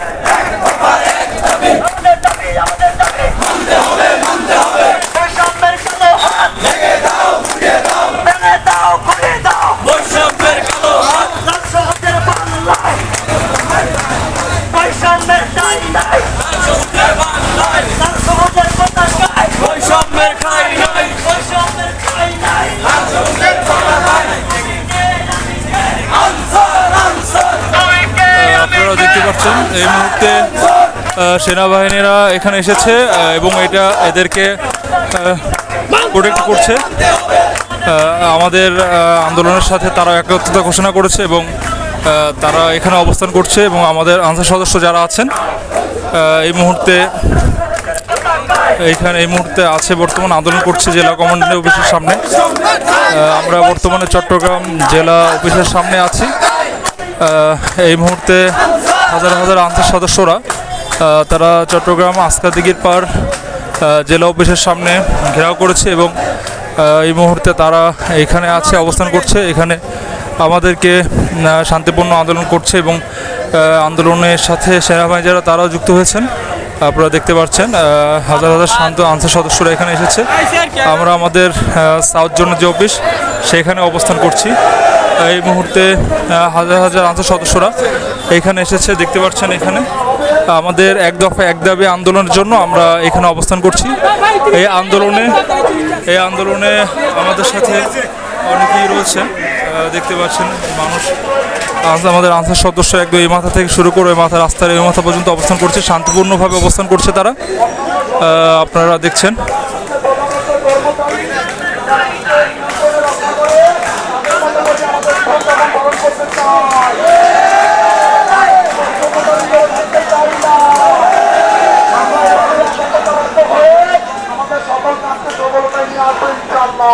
আমাদের দাবি আমাদের দাবি আমাদের হবে মানতে হবে সেনাবাহিনীরা এখানে এসেছে এবং এটা এদেরকে প্রোটেক্ট করছে। আমাদের আন্দোলনের সাথে তারা একত্রতা ঘোষণা করেছে এবং তারা এখানে অবস্থান করছে এবং আমাদের আনসার সদস্য যারা আছেন এই মুহূর্তে, এইখানে, এই মুহূর্তে আছে বর্তমান, আন্দোলন করছে জেলা কমান্ডার অফিসের সামনে। আমরা বর্তমানে চট্টগ্রাম জেলা অফিসের সামনে আছি। এই মুহূর্তে হাজার হাজার আনসার সদস্যরা তারা চট্টগ্রাম আস্কা দিঘির পার জেলা অফিসের সামনে ঘেরাও করেছে এবং এই মুহূর্তে তারা এখানে আছে, অবস্থান করছে। এখানে আমাদেরকে শান্তিপূর্ণ আন্দোলন করছে এবং আন্দোলনের সাথে সেনাবাহিনী যারা তারাও যুক্ত হয়েছেন। আপনারা দেখতে পাচ্ছেন হাজার হাজার শান্ত আনসার সদস্যরা এখানে এসেছে। আমরা আমাদের সাউথ জোনের যে অফিস, সেখানে অবস্থান করছি। এই মুহূর্তে হাজার হাজার আনসার সদস্যরা এখানে এসেছে, দেখতে পাচ্ছেন এখানে। আমাদের এক দফা, এক দাবি আন্দোলনের জন্য আমরা এখানে অবস্থান করছি। এই আন্দোলনে এই আন্দোলনে আমাদের সাথে অনেকেই রয়েছে দেখতে পাচ্ছেন মানুষ আমাদের আনসার সদস্য একদম এই মাথা থেকে শুরু করে মাথা রাস্তার এই মাথা পর্যন্ত অবস্থান করছে, শান্তিপূর্ণভাবে অবস্থান করছে তারা। আপনারা দেখছেন আমাদের সকল কাজকে সফলতায় নিয়ে আসবে ইনশাআল্লাহ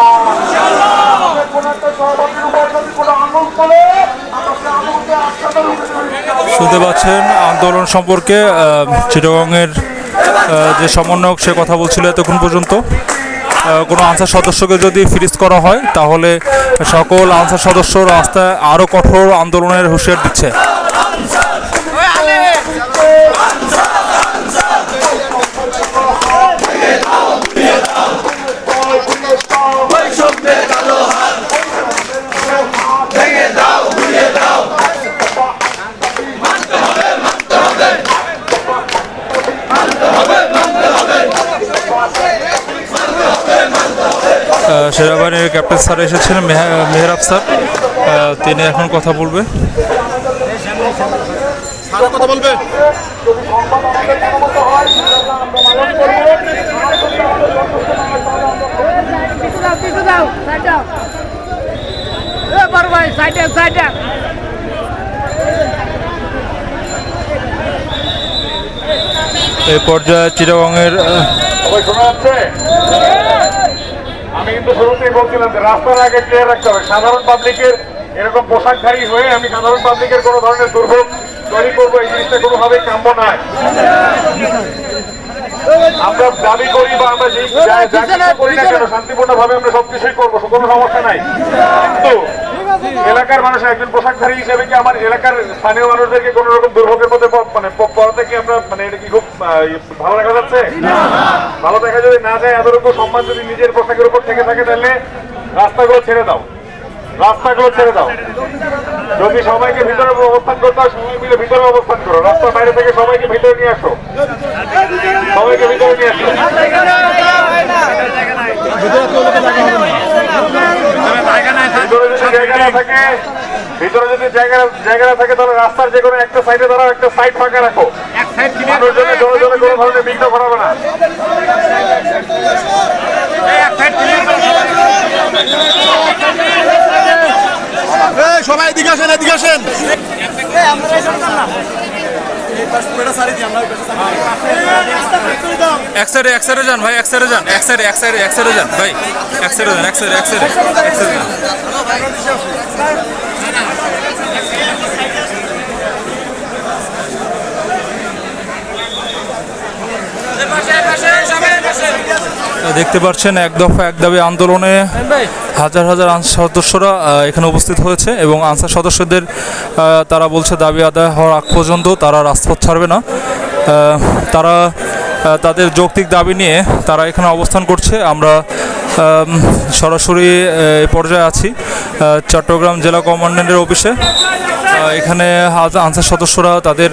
আমাদের কোনো একটা সহবাদীর উপর যদি কোনো আঙুল চলে আমরা সে আঙুলকে আটকাতে শুনতে পাচ্ছেন আন্দোলন সম্পর্কে চিটাগংয়ের যে সমন্বয়ক সে কথা বলছিল এতক্ষণ পর্যন্ত। কোনো আনসার সদস্যকে যদি ফিরিজ করা হয়, তাহলে সকল আনসার সদস্য রাস্তায় আরও কঠোর আন্দোলনের হুঁশিয়ার দিচ্ছে। সেনাবাহিনীর ক্যাপ্টেন স্যার এসেছেন মেহ- মেহরাব স্যার। তিনি এখন কথা বলবে। কথা এই পর্যায়ে চিটাগংয়ের শোনা যাচ্ছে? আমি কিন্তু শুরুতেই বলছিলাম যে রাস্তার আগে ক্লিয়ার রাখতে হবে। সাধারণ পাবলিকের এরকম পোশাকধারী হয়ে আমি সাধারণ পাবলিকের কোনো ধরনের দুর্ভোগ তৈরি করব এই জিনিসটা কোনোভাবেই কাম্য নয়। আমরা দাবি করি বা আমরা যেই করি না কেন শান্তিপূর্ণ ভাবে আমরা সবকিছুই করব কোনো সমস্যা নাই। কিন্তু এলাকার মানুষ একজন পোশাকধারী হিসেবে কি আমার এলাকার স্থানীয় মানুষদেরকে কোনো রকম দুর্ভোগের মধ্যে মানে পড়াতে কি আমরা মানে এটা কি খুব ভালো দেখা যাচ্ছে? ভালো দেখা যদি না যায় এতটুকু সম্মান যদি নিজের পোশাকের উপর থেকে থাকে, তাহলে রাস্তাগুলো ছেড়ে দাও। রাস্তাগুলো ছেড়ে দাও। যদি সবাইকে ভিতরে অবস্থান করতে হয়, সবাই মিলে ভিতরে অবস্থান করো। রাস্তার বাইরে থেকে সবাইকে ভিতরে নিয়ে আসো। সবাইকে ভিতরে নিয়ে আসো। ভিতরে যদি জায়গা না থাকে ভিতরে যদি জায়গা জায়গা না থাকে তাহলে রাস্তার যে কোনো একটা সাইডে ধরো একটা সাইড ফাঁকা রাখো। মানুষজনের জন্য জন্য কোনো ধরনের বিঘ্ন ঘটাবে না। এই সবাই। এদিকে আসেন এদিকে আসেন। এক সাইডে এক সাইডে যান ভাই এক সাইডে যান এক সাইডে এক সাইডে এক সাইডে যান ভাই এক সাইডে যান এক সাইডে এক সাইডে এক সাইডে যান। দেখতে পাচ্ছেন এক দফা, এক দাবি আন্দোলনে হাজার হাজার আনসার সদস্যরা এখানে উপস্থিত হয়েছে এবং আনসার সদস্যদের তারা বলছে দাবি আদায় হওয়ার আগ পর্যন্ত তারা রাজপথ ছাড়বে না। তারা তাদের যৌক্তিক দাবি নিয়ে তারা এখানে অবস্থান করছে। আমরা সরাসরি এই পর্যায়ে আছি চট্টগ্রাম জেলা কমান্ড্যান্টের অফিসে। এখানে আনসার সদস্যরা তাদের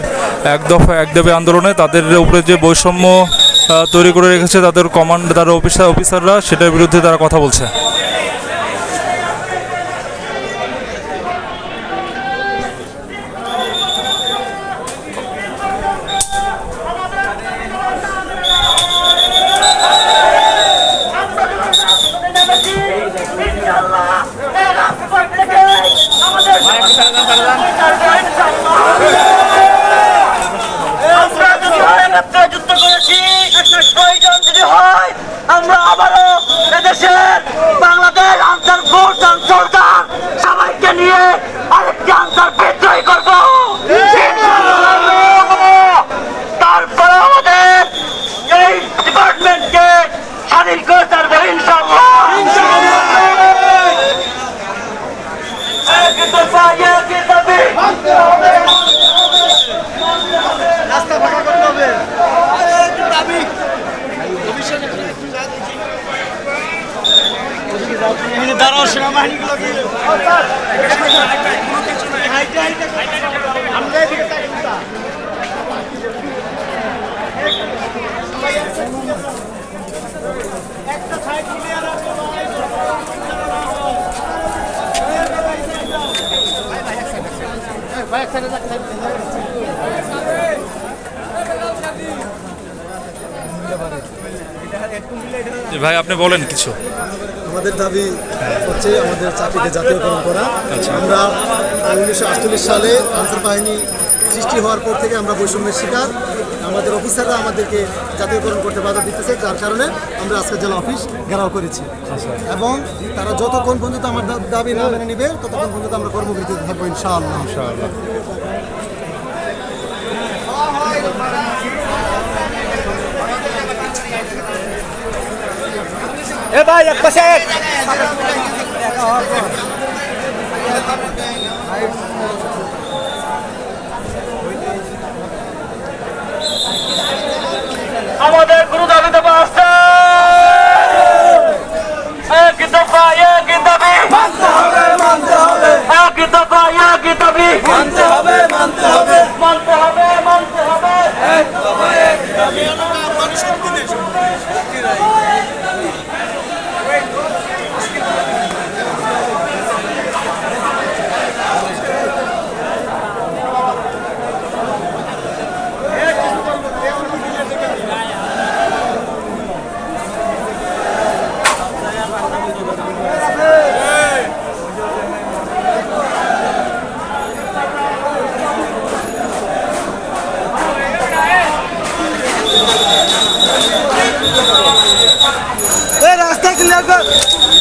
এক দফা, এক দাবি আন্দোলনে তাদের উপরে যে বৈষম্য তৈরি করে রেখেছে তাদের কমান্ড তার অফিসার অফিসাররা সেটার বিরুদ্ধে তারা কথা বলছে আমরা যদি হয় মাত্রায় যুদ্ধ করেছি প্রয়োজন যদি হয় আমরা আবারও এদেশের বাংলাদেশ আনসার ফোর্স সরকার সবাইকে নিয়ে আরেকটি আনসার বিদ্রোহী করব তারপরে আমাদের এই ডিপার্টমেন্টকে স্বাধীন করে ছাড়বো ইনশাল্লাহ এক দফা এক দাবি জি ভাই আপনি বলেন কিছু। আমাদের দাবি হচ্ছে আমাদের চাকরিকে জাতীয়করণ করা। আমরা উনিশশো আটচল্লিশ সালে আনসার বাহিনী সৃষ্টি হওয়ার পর থেকে আমরা বৈষম্যের শিকার। আমাদের অফিসাররা আমাদেরকে জাতীয়করণ করতে বাধা দিতেছে যার কারণে আমরা আজকে জেলা অফিস ঘেরাও করেছি। এবং তারা যতক্ষণ পর্যন্ত আমার দাবি না মেনে নিবে ততক্ষণ পর্যন্ত আমরা কর্মবিরতিতে থাকব ইনশাআল্লাহ। ইনশাআল্লাহ। আমাদের গুরু দাবি দেওয়া আছে এক দফা এক দাবি। মানতে হবে মানতে হবে। এক দফা এক দাবি মানতে হবে মানতে হবে মানতে হবে মানতে হবে এক দফা এক দাবি আমাদের